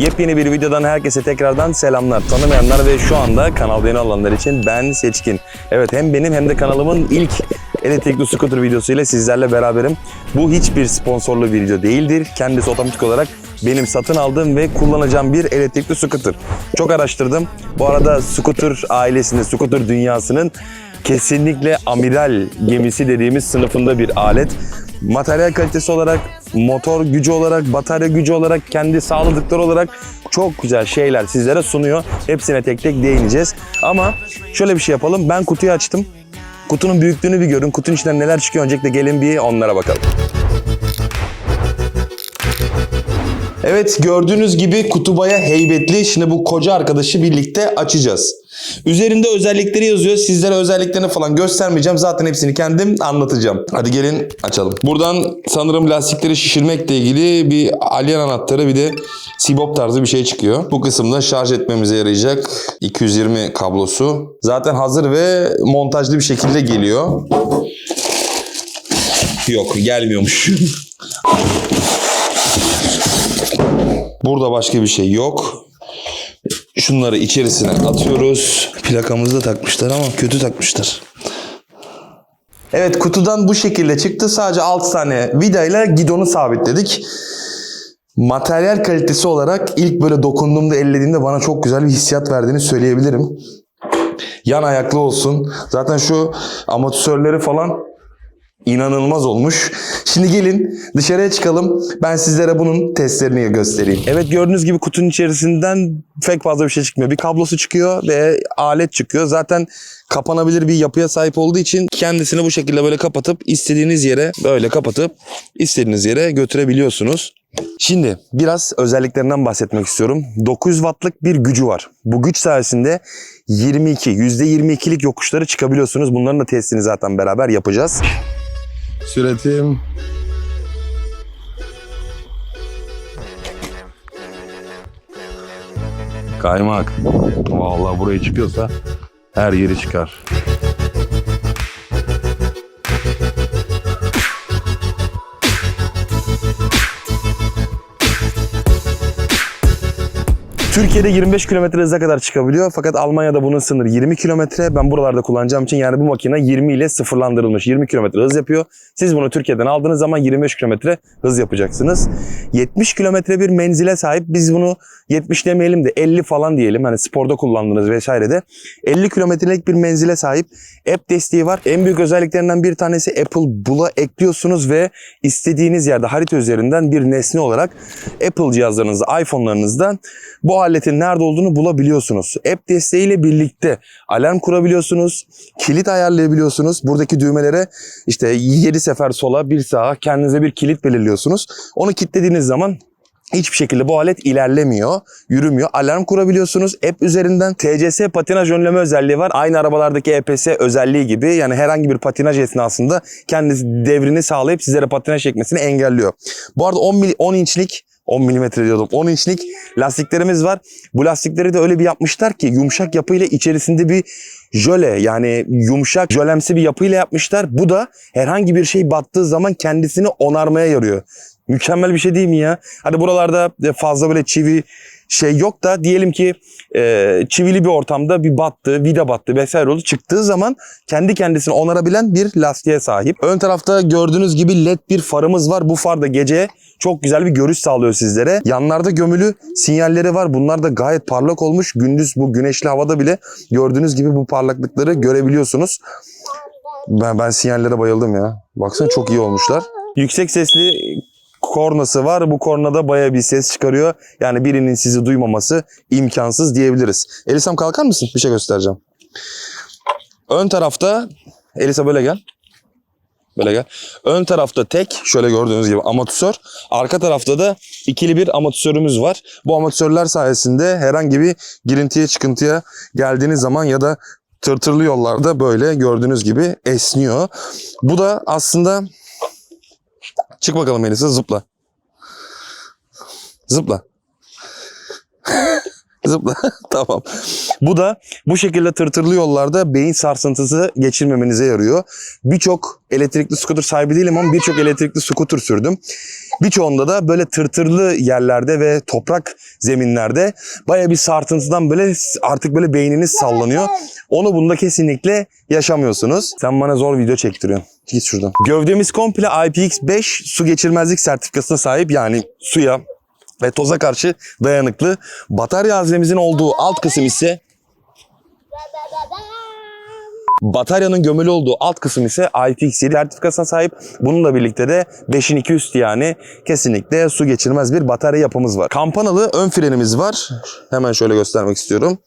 Yepyeni bir videodan herkese tekrardan selamlar. Tanımayanlar ve şu anda kanalda yeni olanlar için ben Seçkin. Evet hem benim hem de kanalımın ilk elektrikli scooter videosuyla sizlerle beraberim. Bu hiçbir sponsorlu bir video değildir. Kendisi otomatik olarak benim satın aldığım ve kullanacağım bir elektrikli scooter. Çok araştırdım. Bu arada scooter ailesinde, scooter dünyasının kesinlikle amiral gemisi dediğimiz sınıfında bir alet. Materyal kalitesi olarak, motor gücü olarak, batarya gücü olarak, kendi sağladıkları olarak çok güzel şeyler sizlere sunuyor. Hepsine tek tek değineceğiz. Ama şöyle bir şey yapalım. Ben kutuyu açtım. Kutunun büyüklüğünü bir görün. Kutunun içinden neler çıkıyor öncelikle gelin bir onlara bakalım. Evet gördüğünüz gibi kutubaya heybetli. Şimdi bu koca arkadaşı birlikte açacağız. Üzerinde özellikleri yazıyor. Sizlere özelliklerini falan göstermeyeceğim. Zaten hepsini kendim anlatacağım. Hadi gelin açalım. Buradan sanırım lastikleri şişirmekle ilgili bir alien anahtarı bir de sibop tarzı bir şey çıkıyor. Bu kısımda şarj etmemize yarayacak 220 kablosu. Zaten hazır ve montajlı bir şekilde geliyor. Yok gelmiyormuş. Burada başka bir şey yok. Şunları içerisine atıyoruz. Plakamızı da takmışlar ama kötü takmışlar. Evet kutudan bu şekilde çıktı. Sadece 6 tane vidayla gidonu sabitledik. Materyal kalitesi olarak ilk böyle dokunduğumda ellediğimde bana çok güzel bir hissiyat verdiğini söyleyebilirim. Yan ayaklı olsun. Zaten şu amortisörleri falan inanılmaz olmuş. Şimdi gelin dışarıya çıkalım. Ben sizlere bunun testlerini göstereyim. Evet gördüğünüz gibi kutunun içerisinden pek fazla bir şey çıkmıyor. Bir kablosu çıkıyor ve alet çıkıyor. Zaten kapanabilir bir yapıya sahip olduğu için kendisini bu şekilde böyle kapatıp istediğiniz yere böyle kapatıp istediğiniz yere götürebiliyorsunuz. Şimdi biraz özelliklerinden bahsetmek istiyorum. 900 wattlık bir gücü var. Bu güç sayesinde 22, %22'lik yokuşları çıkabiliyorsunuz. Bunların da testini zaten beraber yapacağız. Süretim. Kaymak. Vallahi buraya çıkıyorsa her yeri çıkar. Türkiye'de 25 km hıza kadar çıkabiliyor fakat Almanya'da bunun sınırı 20 km. Ben buralarda kullanacağım için yani bu makine 20 ile sıfırlandırılmış 20 km hız yapıyor. Siz bunu Türkiye'den aldığınız zaman 25 km hız yapacaksınız. 70 km bir menzile sahip. Biz bunu 70 demeyelim de 50 falan diyelim. Hani sporda kullandığınız vesairede 50 kilometrelik bir menzile sahip. App desteği var. En büyük özelliklerinden bir tanesi Apple Bull'a ekliyorsunuz ve istediğiniz yerde harita üzerinden bir nesne olarak Apple cihazlarınızda, iPhone'larınızda bu aletin nerede olduğunu bulabiliyorsunuz. App desteğiyle birlikte alarm kurabiliyorsunuz, kilit ayarlayabiliyorsunuz. Buradaki düğmelere işte 7 sefer sola, bir sağa kendinize bir kilit belirliyorsunuz. Onu kilitlediğiniz zaman Hiçbir şekilde bu alet ilerlemiyor, yürümüyor. Alarm kurabiliyorsunuz. App üzerinden TCS patinaj önleme özelliği var. Aynı arabalardaki EPS özelliği gibi. Yani herhangi bir patinaj esnasında kendisi devrini sağlayıp sizlere patinaj çekmesini engelliyor. Bu arada 10, mil, 10 inçlik 10 milimetre diyordum. 10 inçlik lastiklerimiz var. Bu lastikleri de öyle bir yapmışlar ki yumuşak yapıyla içerisinde bir jöle yani yumuşak jölemsi bir yapıyla yapmışlar. Bu da herhangi bir şey battığı zaman kendisini onarmaya yarıyor. Mükemmel bir şey değil mi ya? Hadi buralarda fazla böyle çivi şey yok da diyelim ki e, çivili bir ortamda bir battı, vida battı vesaire oldu. Çıktığı zaman kendi kendisini onarabilen bir lastiğe sahip. Ön tarafta gördüğünüz gibi led bir farımız var. Bu far da gece çok güzel bir görüş sağlıyor sizlere. Yanlarda gömülü sinyalleri var. Bunlar da gayet parlak olmuş. Gündüz bu güneşli havada bile gördüğünüz gibi bu parlaklıkları görebiliyorsunuz. Ben, ben sinyallere bayıldım ya. Baksana çok iyi olmuşlar. Yüksek sesli kornası var. Bu kornada baya bir ses çıkarıyor. Yani birinin sizi duymaması imkansız diyebiliriz. Elisam kalkar mısın? Bir şey göstereceğim. Ön tarafta Elisa böyle gel. Böyle gel. Ön tarafta tek şöyle gördüğünüz gibi amatör. Arka tarafta da ikili bir amatörümüz var. Bu amatörler sayesinde herhangi bir girintiye çıkıntıya geldiğiniz zaman ya da tırtırlı yollarda böyle gördüğünüz gibi esniyor. Bu da aslında Çık bakalım Melisa zıpla. Zıpla. zıpla. tamam. Bu da bu şekilde tırtırlı yollarda beyin sarsıntısı geçirmemenize yarıyor. Birçok elektrikli scooter sahibi değilim ama birçok elektrikli scooter sürdüm. Birçoğunda da böyle tırtırlı yerlerde ve toprak zeminlerde baya bir sarsıntıdan böyle artık böyle beyniniz sallanıyor. Onu bunda kesinlikle yaşamıyorsunuz. Sen bana zor video çektiriyorsun. Git şuradan. Gövdemiz komple IPX5 su geçirmezlik sertifikasına sahip yani suya ve toza karşı dayanıklı. Batarya haznemizin olduğu alt kısım ise Bataryanın gömülü olduğu alt kısım ise IPX7 sertifikasına sahip. Bununla birlikte de 5'in 2 üstü yani kesinlikle su geçirmez bir batarya yapımız var. Kampanalı ön frenimiz var. Hemen şöyle göstermek istiyorum.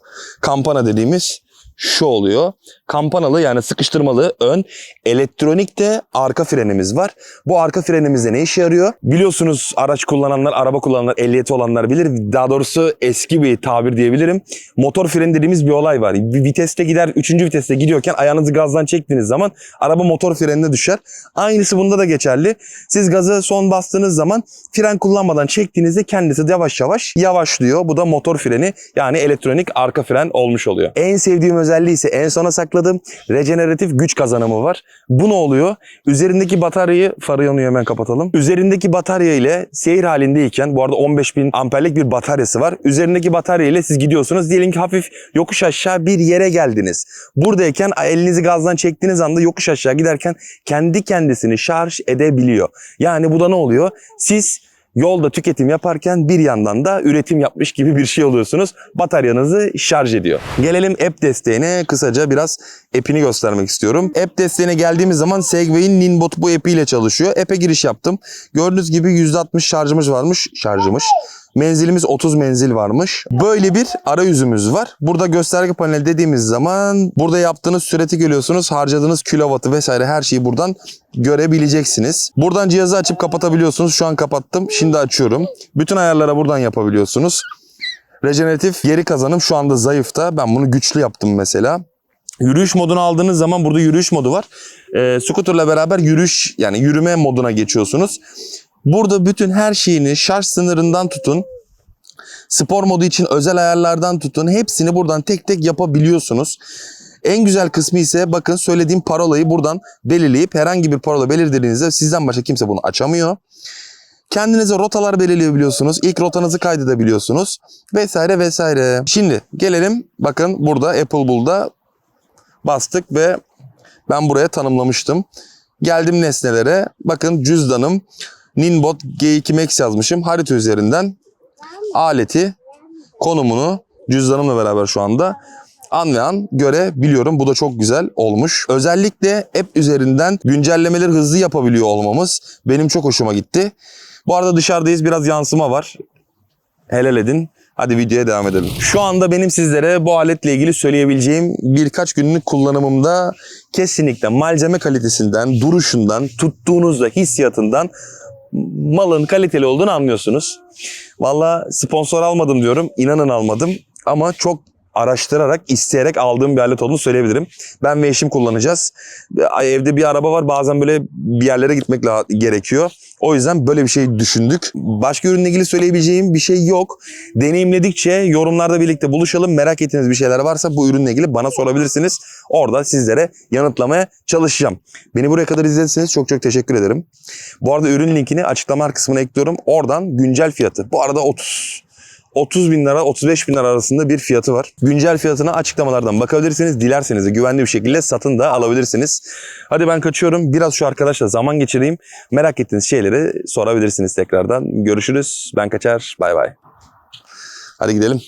Kampana dediğimiz şu oluyor. Kampanalı yani sıkıştırmalı ön, elektronik de arka frenimiz var. Bu arka frenimizde ne işe yarıyor? Biliyorsunuz araç kullananlar, araba kullananlar, ehliyeti olanlar bilir. Daha doğrusu eski bir tabir diyebilirim. Motor freni dediğimiz bir olay var. Bir viteste gider, üçüncü viteste gidiyorken ayağınızı gazdan çektiğiniz zaman araba motor frenine düşer. Aynısı bunda da geçerli. Siz gazı son bastığınız zaman fren kullanmadan çektiğinizde kendisi yavaş yavaş yavaşlıyor. Bu da motor freni yani elektronik arka fren olmuş oluyor. En sevdiğim özelliği ise en sona sakladım. Rejeneratif güç kazanımı var. Bu ne oluyor? Üzerindeki bataryayı, yanıyor hemen kapatalım. Üzerindeki batarya ile seyir halindeyken, bu arada 15.000 amperlik bir bataryası var. Üzerindeki batarya ile siz gidiyorsunuz. Diyelim ki hafif yokuş aşağı bir yere geldiniz. Buradayken elinizi gazdan çektiğiniz anda yokuş aşağı giderken kendi kendisini şarj edebiliyor. Yani bu da ne oluyor? Siz yolda tüketim yaparken bir yandan da üretim yapmış gibi bir şey oluyorsunuz. Bataryanızı şarj ediyor. Gelelim app desteğine. Kısaca biraz app'ini göstermek istiyorum. App desteğine geldiğimiz zaman Segway'in Ninbot bu app ile çalışıyor. App'e giriş yaptım. Gördüğünüz gibi %60 şarjımız varmış. Şarjımız. Menzilimiz 30 menzil varmış. Böyle bir arayüzümüz var. Burada gösterge paneli dediğimiz zaman burada yaptığınız süreti görüyorsunuz. Harcadığınız kilovatı vesaire her şeyi buradan görebileceksiniz. Buradan cihazı açıp kapatabiliyorsunuz. Şu an kapattım. Şimdi açıyorum. Bütün ayarlara buradan yapabiliyorsunuz. Rejeneratif geri kazanım şu anda zayıfta. Ben bunu güçlü yaptım mesela. Yürüyüş modunu aldığınız zaman burada yürüyüş modu var. Ee, scooterla beraber yürüyüş yani yürüme moduna geçiyorsunuz. Burada bütün her şeyini şarj sınırından tutun. Spor modu için özel ayarlardan tutun. Hepsini buradan tek tek yapabiliyorsunuz. En güzel kısmı ise bakın söylediğim parolayı buradan belirleyip herhangi bir parola belirlediğinizde sizden başka kimse bunu açamıyor. Kendinize rotalar belirleyebiliyorsunuz. İlk rotanızı kaydedebiliyorsunuz. Vesaire vesaire. Şimdi gelelim bakın burada Apple Bull'da bastık ve ben buraya tanımlamıştım. Geldim nesnelere. Bakın cüzdanım Ninbot G2 Max yazmışım. Harita üzerinden aleti, konumunu cüzdanımla beraber şu anda an ve an görebiliyorum. Bu da çok güzel olmuş. Özellikle app üzerinden güncellemeleri hızlı yapabiliyor olmamız benim çok hoşuma gitti. Bu arada dışarıdayız biraz yansıma var. Helal edin. Hadi videoya devam edelim. Şu anda benim sizlere bu aletle ilgili söyleyebileceğim birkaç günlük kullanımımda kesinlikle malzeme kalitesinden, duruşundan, tuttuğunuzda hissiyatından malın kaliteli olduğunu anlıyorsunuz. Valla sponsor almadım diyorum. İnanın almadım. Ama çok araştırarak, isteyerek aldığım bir alet olduğunu söyleyebilirim. Ben ve eşim kullanacağız. Evde bir araba var. Bazen böyle bir yerlere gitmek gerekiyor. O yüzden böyle bir şey düşündük. Başka ürünle ilgili söyleyebileceğim bir şey yok. Deneyimledikçe yorumlarda birlikte buluşalım. Merak ettiğiniz bir şeyler varsa bu ürünle ilgili bana sorabilirsiniz. Orada sizlere yanıtlamaya çalışacağım. Beni buraya kadar izlediyseniz çok çok teşekkür ederim. Bu arada ürün linkini açıklama kısmına ekliyorum. Oradan güncel fiyatı. Bu arada 30 30 bin lira 35 bin lira arasında bir fiyatı var. Güncel fiyatına açıklamalardan bakabilirsiniz. Dilerseniz de güvenli bir şekilde satın da alabilirsiniz. Hadi ben kaçıyorum. Biraz şu arkadaşla zaman geçireyim. Merak ettiğiniz şeyleri sorabilirsiniz tekrardan. Görüşürüz. Ben kaçar. Bay bay. Hadi gidelim.